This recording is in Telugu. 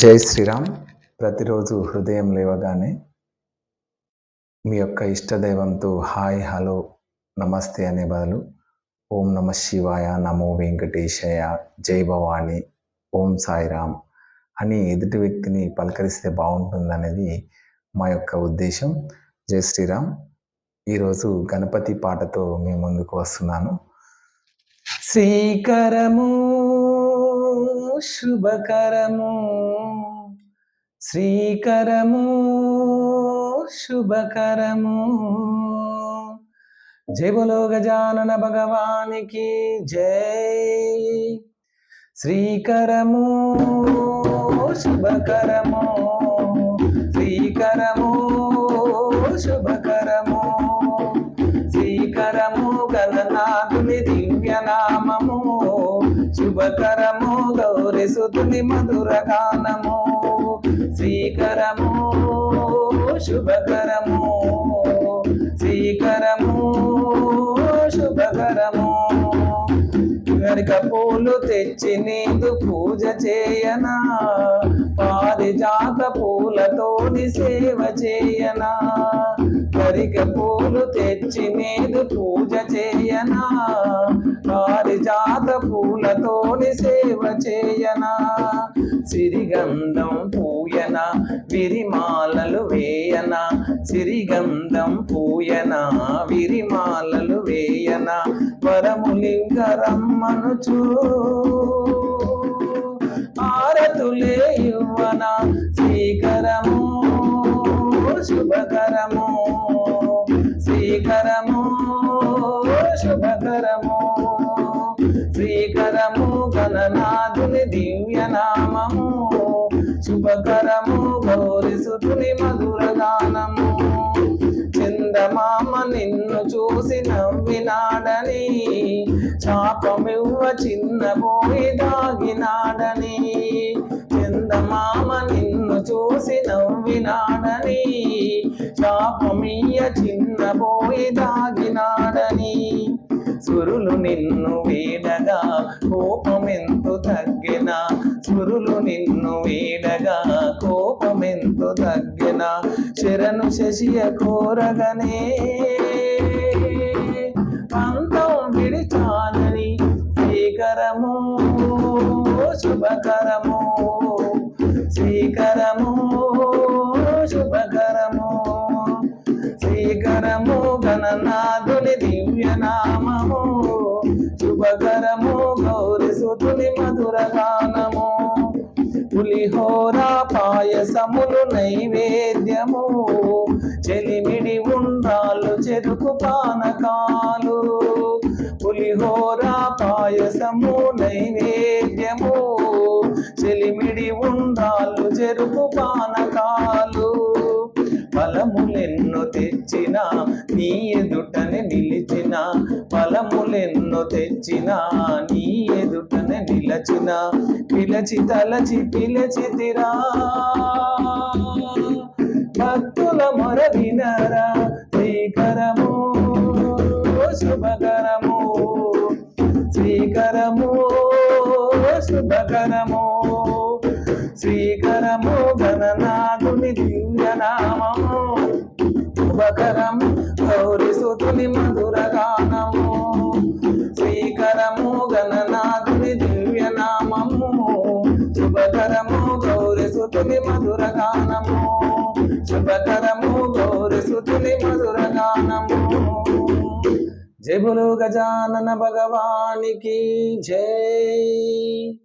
జై శ్రీరామ్. ప్రతిరోజు హృదయం లేవగానే మీ యొక్క ఇష్టదైవంతో హాయ్ హలో నమస్తే అనే బదులు ఓం నమ శివాయ నమో వెంకటేశయ జై భవాని ఓం సాయిరామ్ అని ఎదుటి వ్యక్తిని పలకరిస్తే బాగుంటుందనేది మా యొక్క ఉద్దేశం. జై శ్రీరామ్. ఈరోజు గణపతి పాటతో మీ ముందుకు వస్తున్నాను. శ్రీకరము శుభకరము. శ్రీకరము శుభకరము. జై బోలో గజానన భగవానికి జై. శ్రీకరము శుభకరము. శ్రీకరము శుభకరము. శ్రీకరము గణనాథుని దివ్యనామము. నామము వెసుతుంది మధుర గానము. శ్రీకరము శుభకరము. శ్రీకరము శుభకరము. గరిక పూలు తెచ్చి నీదు పూజ చేయనా. పారిజాత పూలతోని సేవ చేయనా. గరిక పూలు తెచ్చి నీదు పూజ చేయనా. పారిజాత తోని సేవ చేయనా? సిరిగంధం పూయన? విరిమాలలు వేయన? సిరిగంధం పూయన? విరిమాలలు వేయన? వరములింగరమ్మనుచూ సుతుని దివ్య నామము శుభకరము గౌరి సుతుని మధుర గానము. చందమామ నిన్ను చూసి నవ్వినాడని శాపమివ్వ చిన్నబోయి దాగినాడని. చందమామ నిన్ను చూసి నవ్వినాడని చిన్న చిన్నబోయి దాగినాడని. సురులు నిన్ను వేడని సురులు నిన్ను వీడగా కోపమెంతు తగ్గిన శరణు శశియ కోరగనే. పంతం విడిచాలని శ్రీకరము శుభకరము శ్రీకరము శుభకరము శ్రీకరము గణనాథుని దివ్య నామము శుభకరము గౌరి సుతుని మధురగా పులిహోర పాయసములు నైవేద్యము. చెలిమిడి ఉండ్రాలు చెరుకు పానకాలు. పులిహోర పాయసము నైవేద్యము. చెలిమిడి ఉండ్రాలు చెరుకు పానకాలు. తెచ్చిన నీ ఎదుటన నిలచిన పిలచి తలచి పిలచితిరా భక్తుల మొర వినరా శ్రీకరము శుభకరము. శ్రీకరము శుభకరము. శ్రీకరము గణనాథుని దివ్యనామము శుభకరం గౌరీ సుతుని మధురగా సుతుని మధుర గానము. శుభకరము గౌరి సుతుని మధుర గానము. జయ బులు గజానన భగవానికి జై.